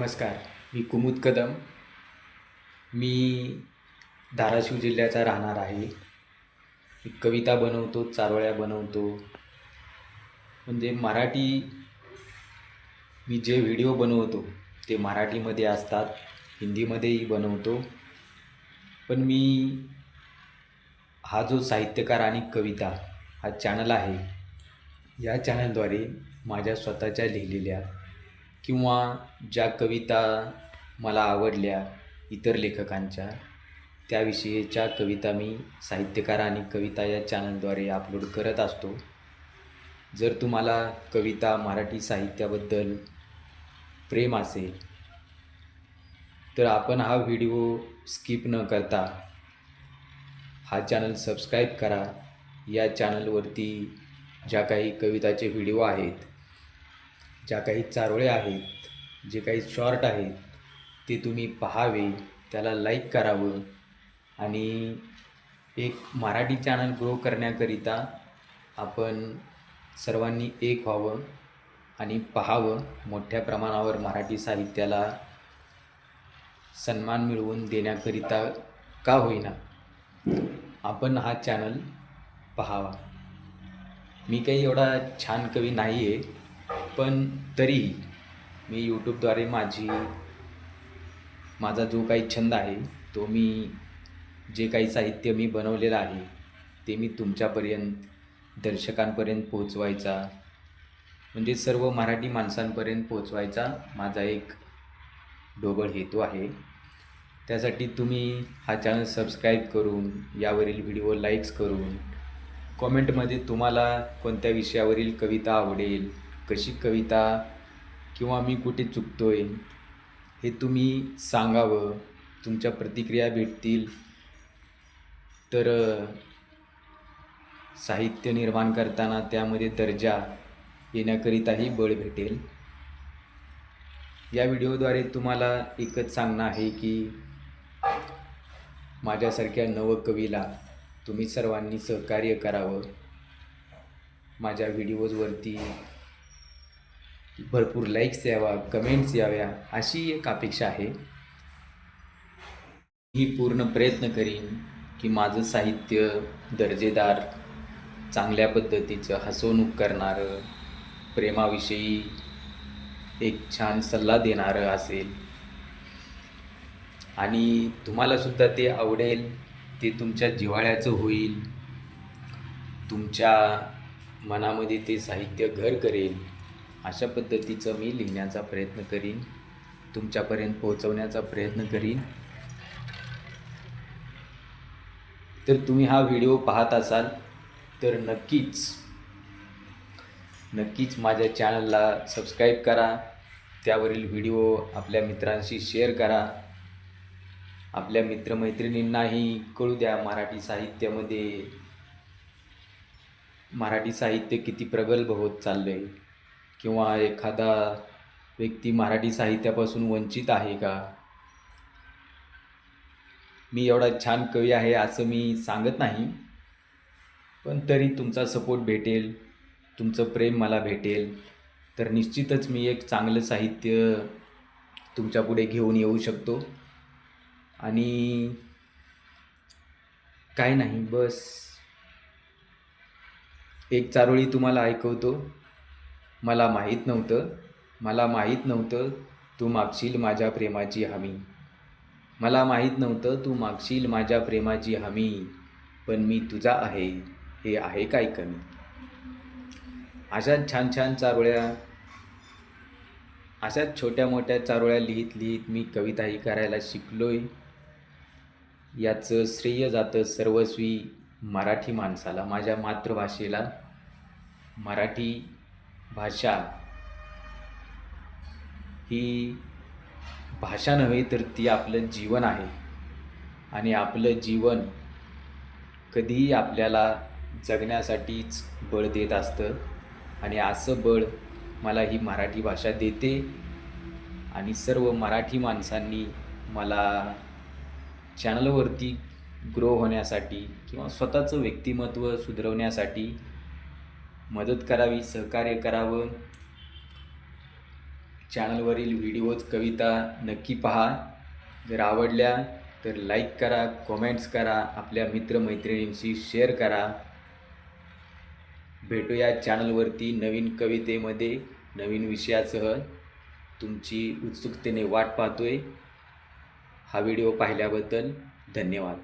नमस्कार मी कुमुद कदम. मी धाराशिव जिल्ह्याचा राहणार आहे. मी कविता बनवतो चारोळ्या बनवतो. म्हणजे मराठी मी जे व्हिडिओ बनवतो ते मराठीमध्ये असतात हिंदीमध्येही बनवतो. पण मी हा जो साहित्यकार आणि कविता हा चॅनल आहे. या चॅनलद्वारे माझ्या स्वतःच्या लिहिलेल्या किंवा ज्या कविता मला आवडल्या इतर लेखकांच्या त्याविषयीच्या कविता मी साहित्यकार आणि कविता या चॅनलद्वारे अपलोड करत असतो. जर तुम्हाला कविता मराठी साहित्याबद्दल प्रेम असेल तर आपण हा व्हिडिओ स्किप न करता हा चॅनल सबस्क्राईब करा. या चॅनलवरती ज्या काही कविताचे व्हिडिओ आहेत ज्या काही चारोळ्या आहेत जे काही शॉर्ट आहेत ते तुम्ही पहावे त्याला लाईक करावं आणि एक मराठी चॅनल ग्रो करण्याकरिता आपण सर्वांनी एक व्हावं आणि पहावं. मोठ्या प्रमाणावर मराठी साहित्याला सन्मान मिळवून देण्याकरिता का होईना आपण हा चॅनल पहावा. मी काही एवढा छान कवी नाही आहे पण तरीही मी यूट्यूबद्वारे माझी माझा जो काही छंद आहे तो मी जे काही साहित्य मी बनवलेलं आहे ते मी तुमच्यापर्यंत दर्शकांपर्यंत पोहोचवायचा म्हणजे सर्व मराठी माणसांपर्यंत पोहोचवायचा माझा एक ढोबळ हेतू आहे. त्यासाठी तुम्ही हा चॅनल सबस्क्राईब करून यावरील व्हिडिओ लाईक्स करून कॉमेंटमध्ये तुम्हाला कोणत्या विषयावरील कविता आवडेल कशी कविता किंवा मी कुठे चुकतो आहे हे तुम्ही सांगावं तुमच्या प्रतिक्रिया भेटतील. तर साहित्य निर्माण करताना त्यामध्ये दर्जा येण्याकरिताही बळ भेटेल. या व्हिडिओद्वारे तुम्हाला एकच सांगणं आहे की माझ्यासारख्या नवकवीला तुम्ही सर्वांनी सहकार्य करावं. माझ्या व्हिडिओजवरती भरपूर लाईक्स यावा कमेंट्स याव्या अशी एक अपेक्षा आहे. मी पूर्ण प्रयत्न करीन की माझं साहित्य दर्जेदार चांगल्या पद्धतीचं हसवणूक करणारं प्रेमाविषयी एक छान सल्ला देणारं असेल. आणि तुम्हालासुद्धा ते आवडेल ते तुमच्या जिव्हाळ्याचं होईल तुमच्या मनामध्ये ते साहित्य घर करेल. अशा पद्धतीचं मी लिहिण्याचा प्रयत्न करीन. तुमच्यापर्यंत पोहोचवण्याचा प्रयत्न करीन. तर तुम्ही हा व्हिडिओ पाहत असाल तर नक्कीच नक्कीच माझ्या चॅनलला सबस्क्राईब करा. त्यावरील व्हिडिओ आपल्या मित्रांशी शेअर करा. आपल्या मित्रमैत्रिणींनाही कळू द्या मराठी साहित्यामध्ये मराठी साहित्य किती प्रगल्भ होत चाललं आहे किंवा एखादा व्यक्ती मराठी साहित्यापासून वंचित आहे का? मी एवढा छान कवी आहे असं मी सांगत नाही. पण तरी तुमचा सपोर्ट भेटेल तुमचं प्रेम मला भेटेल. तर निश्चितच मी एक चांगलं साहित्य तुमच्यापुढे घेऊन येऊ शकतो. आणि काय नाही बस. एक चारोळी तुम्हाला ऐकवतो. मला माहीत नव्हतं. मला माहीत नव्हतं तू मागशील माझ्या प्रेमाची हमी. मला माहीत नव्हतं तू मागशील माझ्या प्रेमाची हमी. पण मी तुझा आहे हे आहे काय कमी? अशाच छान छान चारोळ्या अशाच छोट्या मोठ्या चारोळ्या लिहित लिहित मी कविताही करायला शिकलोय. याचं श्रेय जातं सर्वस्वी मराठी माणसाला माझ्या मातृभाषेला. मराठी भाषा ही भाषा नव्हे तर ती आपलं जीवन आहे. आणि आपलं जीवन कधीही आपल्याला जगण्यासाठीच बळ देत असतं. आणि असं बळ मला ही मराठी भाषा देते. आणि सर्व मराठी माणसांनी मला चॅनलवरती ग्रो होण्यासाठी किंवा स्वतःचं व्यक्तिमत्व सुधरवण्यासाठी मदत करावी सहकार्य करावं. चॅनलवरील व्हिडिओज कविता नक्की पहा. जर आवडल्या तर लाईक करा कॉमेंट्स करा आपल्या मित्रमैत्रिणींशी शेअर करा. भेटूया चॅनलवरती नवीन कवितेमध्ये नवीन विषयासह. तुमची उत्सुकतेने वाट पाहतोय. हा व्हिडिओ पाहिल्याबद्दल धन्यवाद.